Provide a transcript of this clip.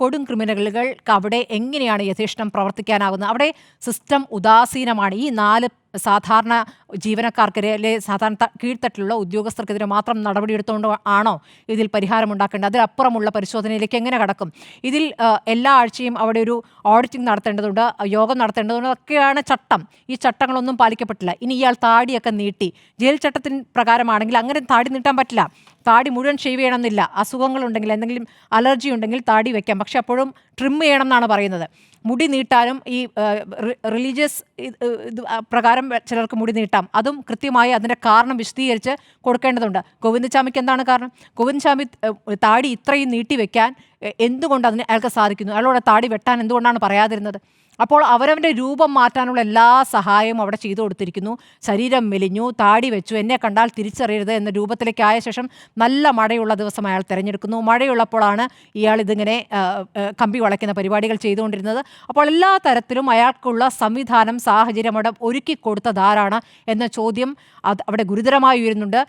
കൊടും ക്രിമിനലുകൾക്ക് അവിടെ എങ്ങനെയാണ് യഥേഷ്ടം പ്രവർത്തിക്കാനാകുന്നത് അവിടെ സിസ്റ്റം ഉദാസീനമാണ്. ഈ നാല് സാധാരണ ജീവനക്കാർക്കെതിരെ സാധാരണ കീഴ്ത്തട്ടിലുള്ള ഉദ്യോഗസ്ഥർക്കെതിരെ മാത്രം നടപടിയെടുത്തുകൊണ്ട് ആണോ ഇതിൽ പരിഹാരം പരിഹാരമുണ്ടാക്കേണ്ടത്? അതിലപ്പുറമുള്ള പരിശോധനയിലേക്ക് എങ്ങനെ കടക്കും? ഇതിൽ എല്ലാ ആഴ്ചയും അവിടെ ഒരു ഓഡിറ്റിംഗ് നടത്തേണ്ടതുണ്ട് യോഗം നടത്തേണ്ടതുണ്ട് ഒക്കെയാണ് ചട്ടം. ഈ ചട്ടങ്ങളൊന്നും പാലിക്കപ്പെട്ടില്ല. ഇനി ഇയാൾ താടിയൊക്കെ നീട്ടി ജയിൽ ചട്ടത്തിന് പ്രകാരമാണെങ്കിൽ അങ്ങനെ താടി നീട്ടാൻ പറ്റില്ല. താടി മുഴുവൻ ഷേവ് ചെയ്യണമെന്നില്ല. അസുഖങ്ങളുണ്ടെങ്കിൽ എന്തെങ്കിലും അലർജി ഉണ്ടെങ്കിൽ താടി വെക്കാം. പക്ഷെ അപ്പോഴും ട്രിം ചെയ്യണം എന്നാണ് പറയുന്നത്. മുടി നീട്ടാനും ഈ റിലീജിയസ് ഇത് പ്രകാരം ചിലർക്ക് മുടി നീട്ടാം. അതും കൃത്യമായി അതിന്റെ കാരണം വിശദീകരിച്ച് കൊടുക്കേണ്ടതുണ്ട്. ഗോവിന്ദചാമിക്ക് എന്താണ് കാരണം? ഗോവിന്ദചാമി താടി ഇത്രയും നീട്ടി വെക്കാൻ എ- എന്തുകൊണ്ട് അതിന് അയാൾക്ക് സാധിക്കുന്നു? അയാളോട് താടി വെട്ടാൻ എന്തുകൊണ്ടാണ് പറയാതിരുന്നത്? അപ്പോൾ അവരവന്റെ രൂപം മാറ്റാനുള്ള എല്ലാ സഹായവും അവിടെ ചെയ്തു കൊടുത്തിരിക്കുന്നു. ശരീരം മെലിഞ്ഞു താടി വെച്ചു എന്നെ കണ്ടാൽ തിരിച്ചറിയരുത് എന്ന രൂപത്തിലേക്ക് ആയ ശേഷം നല്ല മഴയുള്ള ദിവസം അയാൾ തിരഞ്ഞെടുക്കുന്നു. മഴയുള്ളപ്പോഴാണ് ഇയാൾ ഇതിങ്ങനെ കമ്പി വളയ്ക്കുന്ന പരിപാടികൾ ചെയ്തുകൊണ്ടിരുന്നത്. അപ്പോൾ എല്ലാ തരത്തിലും അയാൾക്കുള്ള സംവിധാനം സാഹചര്യം അവിടെ ഒരുക്കി കൊടുത്തതാരാണ് എന്ന ചോദ്യം അവിടെ ഗുരുതരമായി ഉയരുന്നുണ്ട്.